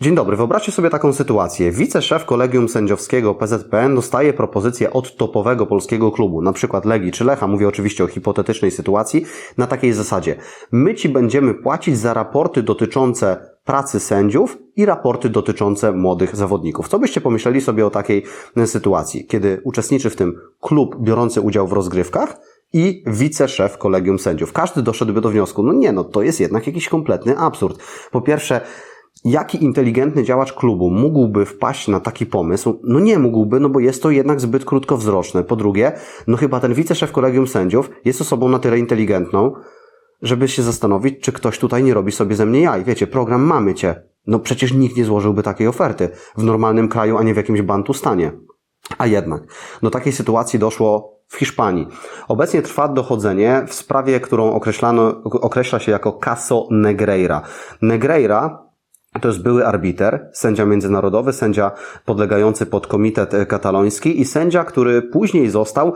Dzień dobry, wyobraźcie sobie taką sytuację. Wiceszef kolegium sędziowskiego PZPN dostaje propozycję od topowego polskiego klubu, na przykład Legii czy Lecha, mówię oczywiście o hipotetycznej sytuacji, na takiej zasadzie. My ci będziemy płacić za raporty dotyczące pracy sędziów i raporty dotyczące młodych zawodników. Co byście pomyśleli sobie o takiej sytuacji, kiedy uczestniczy w tym klub biorący udział w rozgrywkach i wiceszef kolegium sędziów. Każdy doszedłby do wniosku, no nie, no to jest jednak jakiś kompletny absurd. Po pierwsze, Jaki inteligentny działacz klubu mógłby wpaść na taki pomysł? No nie mógłby, no bo jest to jednak zbyt krótkowzroczne. Po drugie, no chyba ten wiceszef kolegium sędziów jest osobą na tyle inteligentną, żeby się zastanowić, czy ktoś tutaj nie robi sobie ze mnie jaj. Wiecie, program mamy cię. No przecież nikt nie złożyłby takiej oferty w normalnym kraju, a nie w jakimś bantustanie. A jednak, do takiej sytuacji doszło w Hiszpanii. Obecnie trwa dochodzenie w sprawie, którą określano, określa się jako Caso Negreira. Negreira to jest były arbiter, sędzia międzynarodowy, sędzia podlegający pod komitet kataloński i sędzia, który później został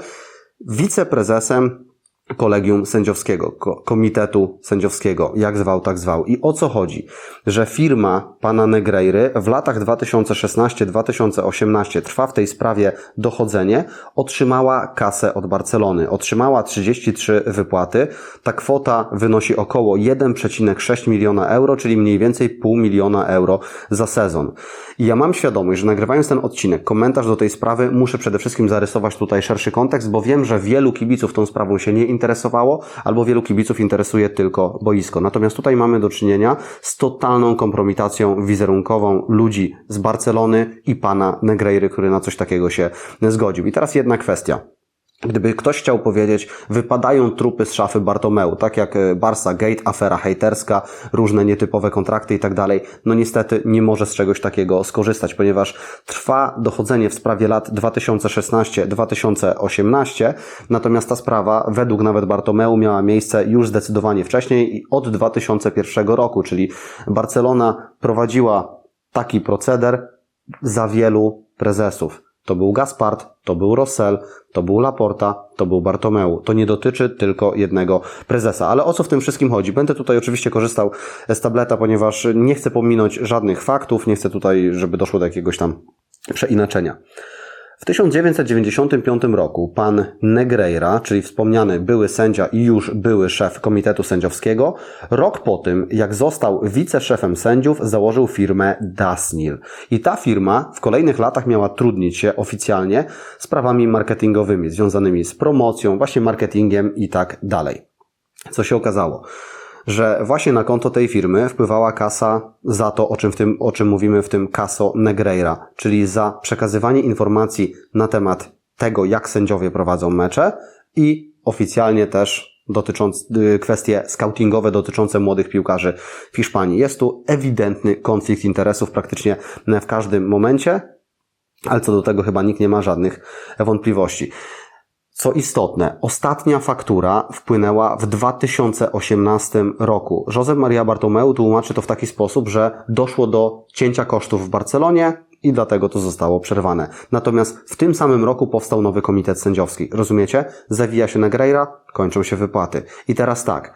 wiceprezesem kolegium sędziowskiego, komitetu sędziowskiego, jak zwał, tak zwał. I o co chodzi? Że firma pana Negreiry w latach 2016-2018 trwa w tej sprawie dochodzenie, otrzymała kasę od Barcelony. Otrzymała 33 wypłaty. Ta kwota wynosi około 1,6 miliona euro, czyli mniej więcej pół miliona euro za sezon. I ja mam świadomość, że nagrywając ten odcinek, komentarz do tej sprawy, muszę przede wszystkim zarysować tutaj szerszy kontekst, bo wiem, że wielu kibiców tą sprawą się nie interesowało, albo wielu kibiców interesuje tylko boisko. Natomiast tutaj mamy do czynienia z totalną kompromitacją wizerunkową ludzi z Barcelony i pana Negreiry, który na coś takiego się zgodził. I teraz jedna kwestia. Gdyby ktoś chciał powiedzieć, wypadają trupy z szafy Bartomeu, tak jak e, Barsa Gate, afera hejterska, różne nietypowe kontrakty i tak dalej, no niestety nie może z czegoś takiego skorzystać, ponieważ trwa dochodzenie w sprawie lat 2016-2018, natomiast ta sprawa według nawet Bartomeu miała miejsce już zdecydowanie wcześniej i od 2001 roku, czyli Barcelona prowadziła taki proceder za wielu prezesów. To był Gaspard, to był Rossell, to był Laporta, to był Bartomeu. To nie dotyczy tylko jednego prezesa. Ale o co w tym wszystkim chodzi? Będę tutaj oczywiście korzystał z tableta, ponieważ nie chcę pominąć żadnych faktów, nie chcę tutaj, żeby doszło do jakiegoś tam przeinaczenia. W 1995 roku pan Negreira, czyli wspomniany były sędzia i już były szef Komitetu Sędziowskiego, rok po tym, jak został wiceszefem sędziów, założył firmę Dasnil. I ta firma w kolejnych latach miała trudnić się oficjalnie sprawami marketingowymi, związanymi z promocją, właśnie marketingiem i tak dalej. Co się okazało? Że właśnie na konto tej firmy wpływała kasa za to, o czym, w tym, o czym mówimy w tym Caso Negreira, czyli za przekazywanie informacji na temat tego, jak sędziowie prowadzą mecze i oficjalnie też dotyczące kwestie scoutingowe dotyczące młodych piłkarzy w Hiszpanii. Jest tu ewidentny konflikt interesów praktycznie w każdym momencie, ale co do tego chyba nikt nie ma żadnych wątpliwości. Co istotne, ostatnia faktura wpłynęła w 2018 roku. Josep Maria Bartomeu tłumaczy to w taki sposób, że doszło do cięcia kosztów w Barcelonie i dlatego to zostało przerwane. Natomiast w tym samym roku powstał nowy komitet sędziowski. Rozumiecie? Zawija się Negreira, kończą się wypłaty. I teraz tak.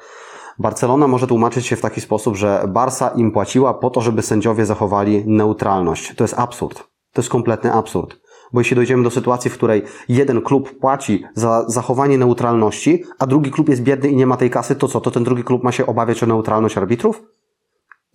Barcelona może tłumaczyć się w taki sposób, że Barsa im płaciła po to, żeby sędziowie zachowali neutralność. To jest absurd. To jest kompletny absurd. Bo jeśli dojdziemy do sytuacji, w której jeden klub płaci za zachowanie neutralności, a drugi klub jest biedny i nie ma tej kasy, to co? To ten drugi klub ma się obawiać o neutralność arbitrów?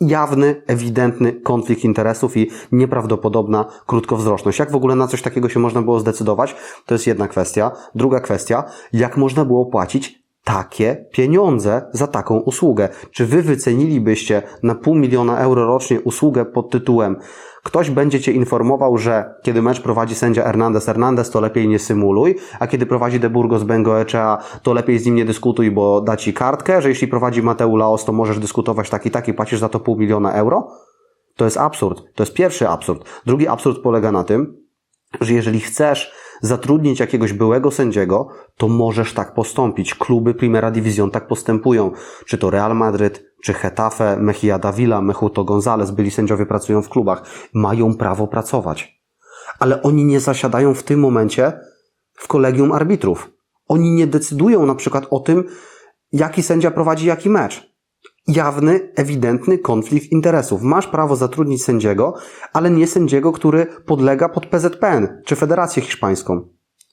Jawny, ewidentny konflikt interesów i nieprawdopodobna krótkowzroczność. Jak w ogóle na coś takiego się można było zdecydować? To jest jedna kwestia. Druga kwestia, jak można było płacić takie pieniądze za taką usługę? Czy wy wycenilibyście na pół miliona euro rocznie usługę pod tytułem Ktoś będzie Cię informował, że kiedy mecz prowadzi sędzia Hernandez Hernandez, to lepiej nie symuluj, a kiedy prowadzi De Burgos Bengoechea, to lepiej z nim nie dyskutuj, bo da Ci kartkę, że jeśli prowadzi Mateu Laos, to możesz dyskutować taki, taki, płacisz za to pół miliona euro? To jest absurd. To jest pierwszy absurd. Drugi absurd polega na tym, że jeżeli chcesz zatrudnić jakiegoś byłego sędziego, to możesz tak postąpić. Kluby Primera Division tak postępują. Czy to Real Madryt, czy Hetafe, Mejia Davila, Mechuto González, byli sędziowie pracują w klubach. Mają prawo pracować. Ale oni nie zasiadają w tym momencie w kolegium arbitrów. Oni nie decydują na przykład o tym, jaki sędzia prowadzi jaki mecz. Jawny, ewidentny konflikt interesów. Masz prawo zatrudnić sędziego, ale nie sędziego, który podlega pod PZPN czy Federację Hiszpańską,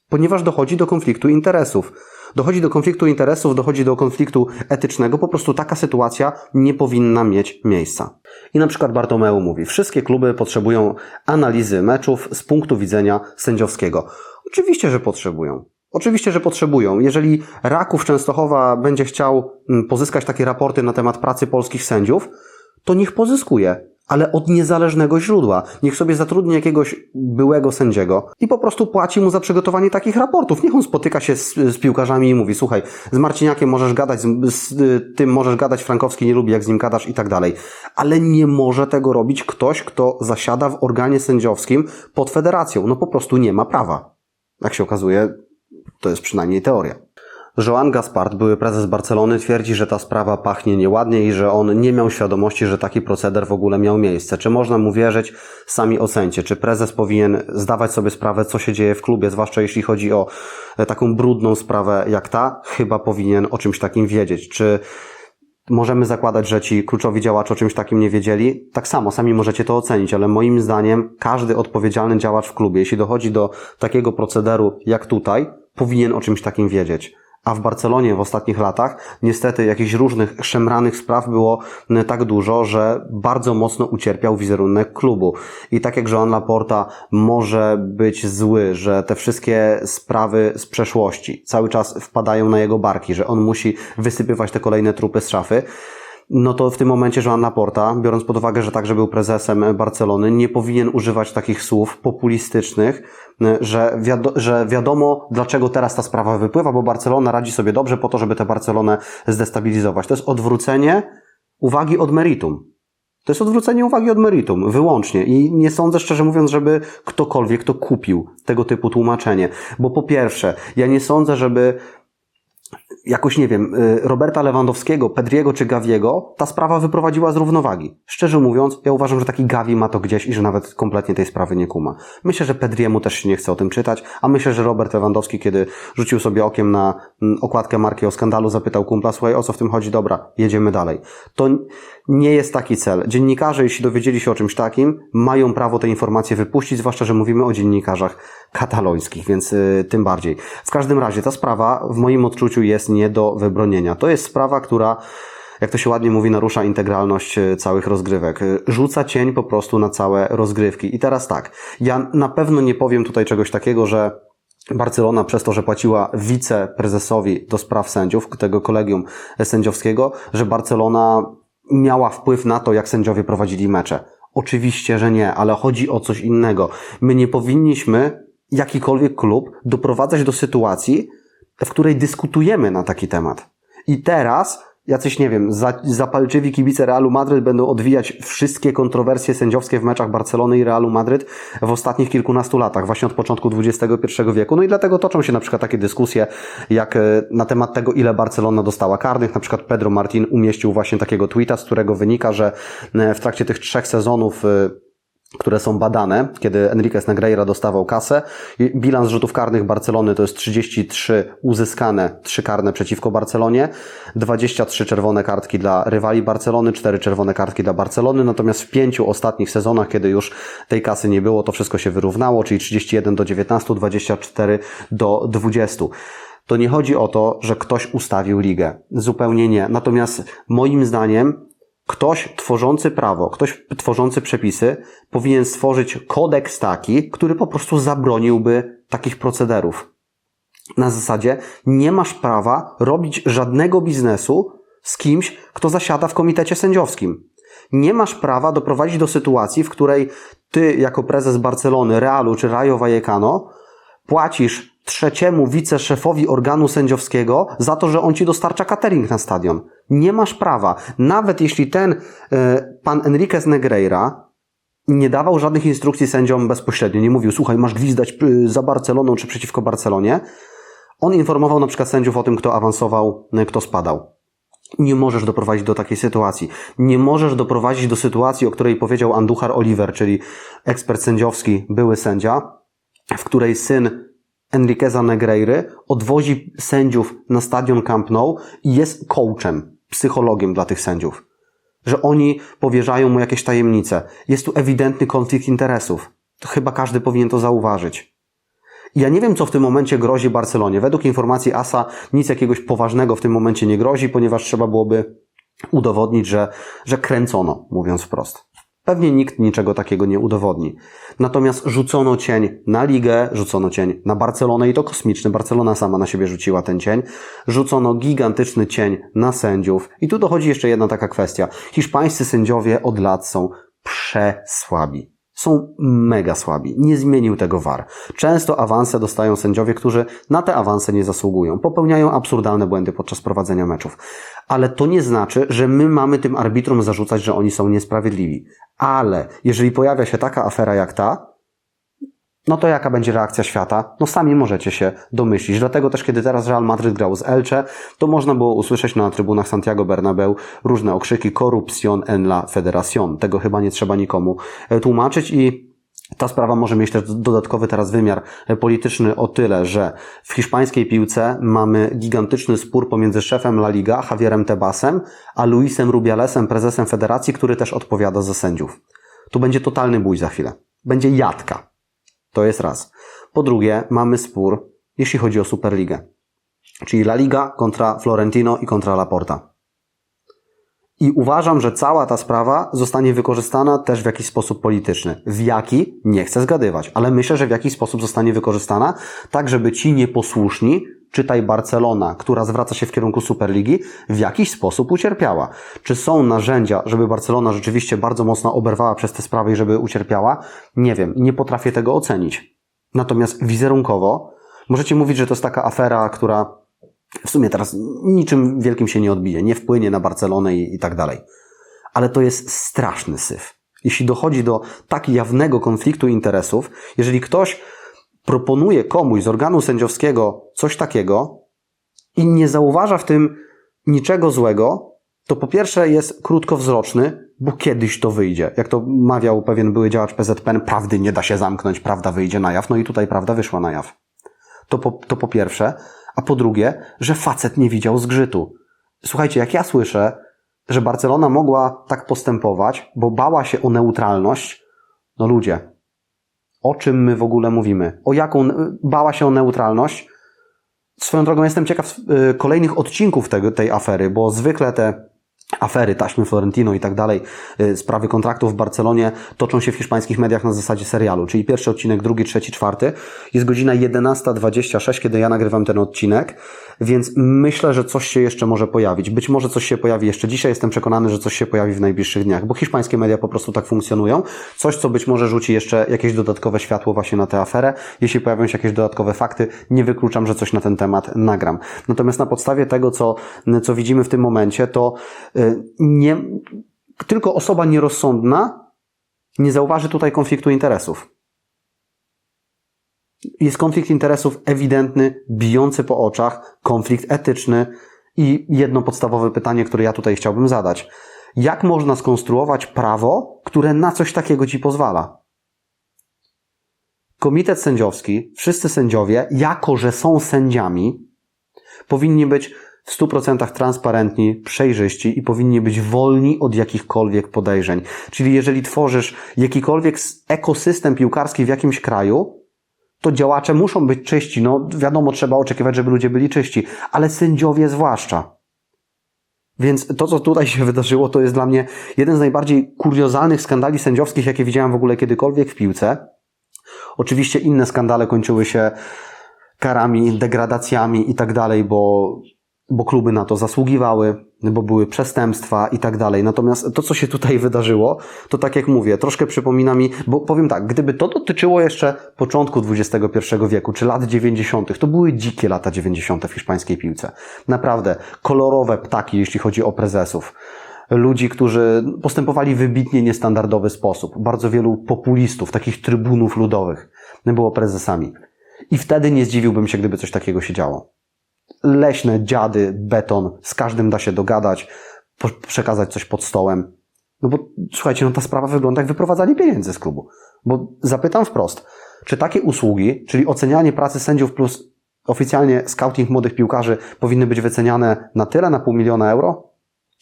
ponieważ dochodzi do konfliktu interesów. Dochodzi do konfliktu interesów, dochodzi do konfliktu etycznego, po prostu taka sytuacja nie powinna mieć miejsca. I na przykład Bartomeu mówi, wszystkie kluby potrzebują analizy meczów z punktu widzenia sędziowskiego. Oczywiście, że potrzebują. Oczywiście, że potrzebują. Jeżeli Raków Częstochowa będzie chciał mm, pozyskać takie raporty na temat pracy polskich sędziów, to niech pozyskuje, ale od niezależnego źródła. Niech sobie zatrudni jakiegoś byłego sędziego i po prostu płaci mu za przygotowanie takich raportów. Niech on spotyka się z, z piłkarzami i mówi, słuchaj, z Marciniakiem możesz gadać, z, z tym możesz gadać, Frankowski nie lubi, jak z nim gadasz i tak dalej. Ale nie może tego robić ktoś, kto zasiada w organie sędziowskim pod federacją. No po prostu nie ma prawa. Jak się okazuje, to jest przynajmniej teoria. Joan Gaspard, były prezes Barcelony, twierdzi, że ta sprawa pachnie nieładnie i że on nie miał świadomości, że taki proceder w ogóle miał miejsce. Czy można mu wierzyć? Sami ocencie. Czy prezes powinien zdawać sobie sprawę, co się dzieje w klubie, zwłaszcza jeśli chodzi o e, taką brudną sprawę jak ta? Chyba powinien o czymś takim wiedzieć. Czy możemy zakładać, że ci kluczowi działacze o czymś takim nie wiedzieli. Tak samo, sami możecie to ocenić, ale moim zdaniem każdy odpowiedzialny działacz w klubie, jeśli dochodzi do takiego procederu jak tutaj, powinien o czymś takim wiedzieć. A w Barcelonie w ostatnich latach niestety jakichś różnych szemranych spraw było tak dużo, że bardzo mocno ucierpiał wizerunek klubu. I tak jak Joan Laporta może być zły, że te wszystkie sprawy z przeszłości cały czas wpadają na jego barki, że on musi wysypywać te kolejne trupy z szafy, no to w tym momencie Joan Laporta, biorąc pod uwagę, że także był prezesem Barcelony, nie powinien używać takich słów populistycznych, że, wiado że wiadomo, dlaczego teraz ta sprawa wypływa, bo Barcelona radzi sobie dobrze po to, żeby tę Barcelonę zdestabilizować. To jest odwrócenie uwagi od meritum. To jest odwrócenie uwagi od meritum, wyłącznie. I nie sądzę, szczerze mówiąc, żeby ktokolwiek to kupił, tego typu tłumaczenie. Bo po pierwsze, ja nie sądzę, żeby jakoś, nie wiem, y, Roberta Lewandowskiego, Pedriego czy Gawiego, ta sprawa wyprowadziła z równowagi. Szczerze mówiąc, ja uważam, że taki Gawi ma to gdzieś i że nawet kompletnie tej sprawy nie kuma. Myślę, że Pedriemu też się nie chce o tym czytać, a myślę, że Robert Lewandowski, kiedy rzucił sobie okiem na mm, okładkę marki o skandalu, zapytał kumpla, słuchaj, o co w tym chodzi? Dobra, jedziemy dalej. To nie jest taki cel. Dziennikarze, jeśli dowiedzieli się o czymś takim, mają prawo te informacje wypuścić, zwłaszcza, że mówimy o dziennikarzach katalońskich, więc y, tym bardziej. W każdym razie ta sprawa w moim odczuciu jest nie do wybronienia. To jest sprawa, która jak to się ładnie mówi, narusza integralność y, całych rozgrywek. Y, rzuca cień po prostu na całe rozgrywki. I teraz tak, ja na pewno nie powiem tutaj czegoś takiego, że Barcelona przez to, że płaciła wiceprezesowi do spraw sędziów, tego kolegium sędziowskiego, że Barcelona miała wpływ na to, jak sędziowie prowadzili mecze. Oczywiście, że nie, ale chodzi o coś innego. My nie powinniśmy jakikolwiek klub doprowadzać do sytuacji, w której dyskutujemy na taki temat. I teraz jacyś, nie wiem, zapalczywi kibice Realu Madryt będą odwijać wszystkie kontrowersje sędziowskie w meczach Barcelony i Realu Madryt w ostatnich kilkunastu latach, właśnie od początku XXI wieku. No i dlatego toczą się na przykład takie dyskusje, jak e, na temat tego, ile Barcelona dostała karnych. Na przykład Pedro Martin umieścił właśnie takiego tweeta, z którego wynika, że e, w trakcie tych trzech sezonów e, które są badane, kiedy Enriquez Negreira dostawał kasę. Bilans rzutów karnych Barcelony to jest 33 uzyskane, 3 karne przeciwko Barcelonie, 23 czerwone kartki dla rywali Barcelony, 4 czerwone kartki dla Barcelony, natomiast w pięciu ostatnich sezonach, kiedy już tej kasy nie było, to wszystko się wyrównało, czyli 31 do 19, 24 do 20 to nie chodzi o to, że ktoś ustawił ligę. Zupełnie nie. Natomiast moim zdaniem Ktoś tworzący prawo, ktoś tworzący przepisy powinien stworzyć kodeks taki, który po prostu zabroniłby takich procederów. Na zasadzie nie masz prawa robić żadnego biznesu z kimś, kto zasiada w komitecie sędziowskim. Nie masz prawa doprowadzić do sytuacji, w której ty, jako prezes Barcelony, Realu czy Rayo Vallecano, płacisz trzeciemu wiceszefowi organu sędziowskiego za to, że on ci dostarcza catering na stadion. Nie masz prawa. Nawet jeśli ten y, pan Enriquez Negreira nie dawał żadnych instrukcji sędziom bezpośrednio, nie mówił, słuchaj, masz gwizdać e, za Barceloną czy przeciwko Barcelonie, on informował na przykład sędziów o tym, kto awansował, e, kto spadał. Nie możesz doprowadzić do takiej sytuacji. Nie możesz doprowadzić do sytuacji, o której powiedział Anduchar Oliver, czyli ekspert sędziowski, były sędzia, w której syn Enriqueza Negreiry odwozi sędziów na stadion Camp Nou i jest coachem. psychologiem dla tych sędziów. Że oni powierzają mu jakieś tajemnice. Jest tu ewidentny konflikt interesów. To chyba każdy powinien to zauważyć. Ja nie wiem, co w tym momencie grozi Barcelonie. Według informacji ASA nic jakiegoś poważnego w tym momencie nie grozi, ponieważ trzeba byłoby udowodnić, że, że kręcono, mówiąc wprost. Pewnie nikt niczego takiego nie udowodni. Natomiast rzucono cień na ligę, rzucono cień na Barcelonę i to kosmiczny. Barcelona sama na siebie rzuciła ten cień. Rzucono gigantyczny cień na sędziów. I tu dochodzi jeszcze jedna taka kwestia. Hiszpańscy sędziowie od lat są przesłabi. Są mega słabi. Nie zmienił tego VAR. Często awanse dostają sędziowie, którzy na te awanse nie zasługują. Popełniają absurdalne błędy podczas prowadzenia meczów. Ale to nie znaczy, że my mamy tym arbitrom zarzucać, że oni są niesprawiedliwi. Ale jeżeli pojawia się taka afera jak ta, no to jaka będzie reakcja świata? No sami możecie się domyślić. Dlatego też, kiedy teraz Real Madryt grał z Elche, to można było usłyszeć na trybunach Santiago Bernabeu różne okrzyki corrupción en la federación. Tego chyba nie trzeba nikomu e, tłumaczyć i ta sprawa może mieć też dodatkowy teraz wymiar e, polityczny o tyle, że w hiszpańskiej piłce mamy gigantyczny spór pomiędzy szefem La Liga, Javierem Tebasem, a Luisem Rubialesem, prezesem federacji, który też odpowiada za sędziów. Tu będzie totalny bój za chwilę. Będzie jadka. To jest raz. Po drugie, mamy spór, jeśli chodzi o Superligę. Czyli La Liga kontra Florentino i kontra Laporta. I uważam, że cała ta sprawa zostanie wykorzystana też w jakiś sposób polityczny. W jaki? Nie chcę zgadywać, ale myślę, że w jakiś sposób zostanie wykorzystana, tak żeby ci nieposłuszni, czytaj Barcelona, która zwraca się w kierunku Superligi, w jakiś sposób ucierpiała. Czy są narzędzia, żeby Barcelona rzeczywiście bardzo mocno oberwała przez te sprawy i żeby ucierpiała? Nie wiem, nie potrafię tego ocenić. Natomiast wizerunkowo możecie mówić, że to jest taka afera, która w sumie teraz niczym wielkim się nie odbije, nie wpłynie na Barcelonę i, i tak dalej. Ale to jest straszny syf. Jeśli dochodzi do tak jawnego konfliktu interesów, jeżeli ktoś proponuje komuś z organu sędziowskiego coś takiego i nie zauważa w tym niczego złego, to po pierwsze jest krótkowzroczny, bo kiedyś to wyjdzie. Jak to mawiał pewien były działacz PZPN, prawdy nie da się zamknąć, prawda wyjdzie na jaw. No i tutaj prawda wyszła na jaw. To po, to po pierwsze. A po drugie, że facet nie widział zgrzytu. Słuchajcie, jak ja słyszę, że Barcelona mogła tak postępować, bo bała się o neutralność, no ludzie, o czym my w ogóle mówimy? O jaką bała się o neutralność? Swoją drogą jestem ciekaw y, kolejnych odcinków tego, tej afery, bo zwykle te afery, taśmy Florentino i tak dalej, y, sprawy kontraktów w Barcelonie toczą się w hiszpańskich mediach na zasadzie serialu, czyli pierwszy odcinek, drugi, trzeci, czwarty. Jest godzina 11.26, kiedy ja nagrywam ten odcinek, więc myślę, że coś się jeszcze może pojawić. Być może coś się pojawi jeszcze dzisiaj, jestem przekonany, że coś się pojawi w najbliższych dniach, bo hiszpańskie media po prostu tak funkcjonują. Coś, co być może rzuci jeszcze jakieś dodatkowe światło właśnie na tę aferę. Jeśli pojawią się jakieś dodatkowe fakty, nie wykluczam, że coś na ten temat nagram. Natomiast na podstawie tego, co, co widzimy w tym momencie, to nie, tylko osoba nierozsądna nie zauważy tutaj konfliktu interesów. Jest konflikt interesów ewidentny, bijący po oczach, konflikt etyczny i jedno podstawowe pytanie, które ja tutaj chciałbym zadać. Jak można skonstruować prawo, które na coś takiego ci pozwala? Komitet sędziowski, wszyscy sędziowie, jako że są sędziami, powinni być w 100% transparentni, przejrzyści i powinni być wolni od jakichkolwiek podejrzeń. Czyli jeżeli tworzysz jakikolwiek ekosystem piłkarski w jakimś kraju, to działacze muszą być czyści. No wiadomo, trzeba oczekiwać, żeby ludzie byli czyści, ale sędziowie zwłaszcza. Więc to, co tutaj się wydarzyło, to jest dla mnie jeden z najbardziej kuriozalnych skandali sędziowskich, jakie widziałem w ogóle kiedykolwiek w piłce. Oczywiście inne skandale kończyły się karami, degradacjami i tak dalej, bo bo kluby na to zasługiwały, bo były przestępstwa i tak dalej. Natomiast to, co się tutaj wydarzyło, to tak jak mówię, troszkę przypomina mi, bo powiem tak, gdyby to dotyczyło jeszcze początku XXI wieku, czy lat 90., to były dzikie lata 90. w hiszpańskiej piłce. Naprawdę, kolorowe ptaki, jeśli chodzi o prezesów. Ludzi, którzy postępowali w wybitnie niestandardowy sposób. Bardzo wielu populistów, takich trybunów ludowych było prezesami. I wtedy nie zdziwiłbym się, gdyby coś takiego się działo leśne dziady, beton, z każdym da się dogadać, przekazać coś pod stołem. No bo słuchajcie, no ta sprawa wygląda jak wyprowadzanie pieniędzy z klubu. Bo zapytam wprost, czy takie usługi, czyli ocenianie pracy sędziów plus oficjalnie scouting młodych piłkarzy powinny być wyceniane na tyle, na pół miliona euro?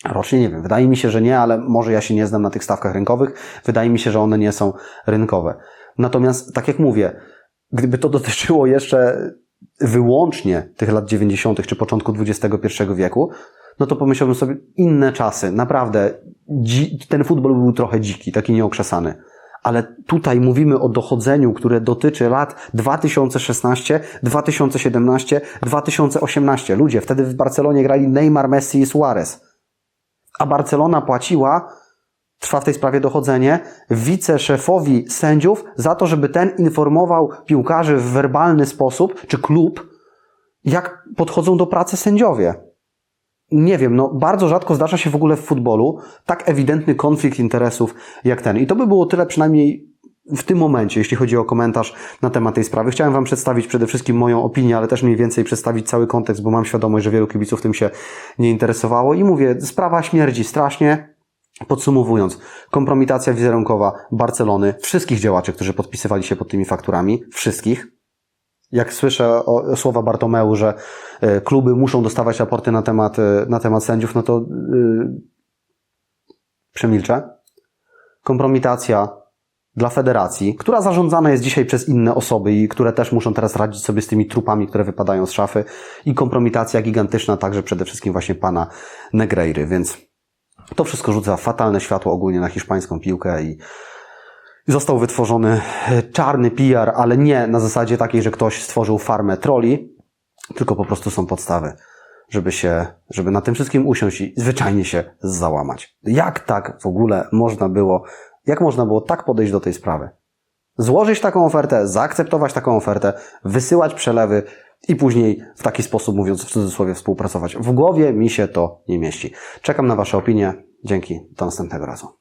Rocznie nie wiem. Wydaje mi się, że nie, ale może ja się nie znam na tych stawkach rynkowych. Wydaje mi się, że one nie są rynkowe. Natomiast, tak jak mówię, gdyby to dotyczyło jeszcze wyłącznie tych lat 90. czy początku XXI wieku, no to pomyślałbym sobie inne czasy. Naprawdę, ten futbol był trochę dziki, taki nieokrzesany. Ale tutaj mówimy o dochodzeniu, które dotyczy lat 2016, 2017, 2018. Ludzie, wtedy w Barcelonie grali Neymar, Messi i Suarez. A Barcelona płaciła, trwa w tej sprawie dochodzenie, wiceszefowi sędziów za to, żeby ten informował piłkarzy w werbalny sposób, czy klub, jak podchodzą do pracy sędziowie. Nie wiem, no bardzo rzadko zdarza się w ogóle w futbolu tak ewidentny konflikt interesów jak ten. I to by było tyle przynajmniej w tym momencie, jeśli chodzi o komentarz na temat tej sprawy. Chciałem Wam przedstawić przede wszystkim moją opinię, ale też mniej więcej przedstawić cały kontekst, bo mam świadomość, że wielu kibiców tym się nie interesowało. I mówię, sprawa śmierdzi strasznie. Podsumowując, kompromitacja wizerunkowa Barcelony, wszystkich działaczy, którzy podpisywali się pod tymi fakturami, wszystkich. Jak słyszę o, słowa Bartomeu, że e, kluby muszą dostawać raporty na temat, e, na temat sędziów, no to yy, przemilczę. Kompromitacja dla federacji, która zarządzana jest dzisiaj przez inne osoby i które też muszą teraz radzić sobie z tymi trupami, które wypadają z szafy i kompromitacja gigantyczna także przede wszystkim właśnie pana Negreiry, więc to wszystko rzuca fatalne światło ogólnie na hiszpańską piłkę i został wytworzony czarny PR, ale nie na zasadzie takiej, że ktoś stworzył farmę troli, tylko po prostu są podstawy, żeby się, żeby na tym wszystkim usiąść i zwyczajnie się załamać. Jak tak w ogóle można było, jak można było tak podejść do tej sprawy? Złożyć taką ofertę, zaakceptować taką ofertę, wysyłać przelewy i później w taki sposób, mówiąc w cudzysłowie, współpracować. W głowie mi się to nie mieści. Czekam na Wasze opinie. Dzięki. Do następnego razu.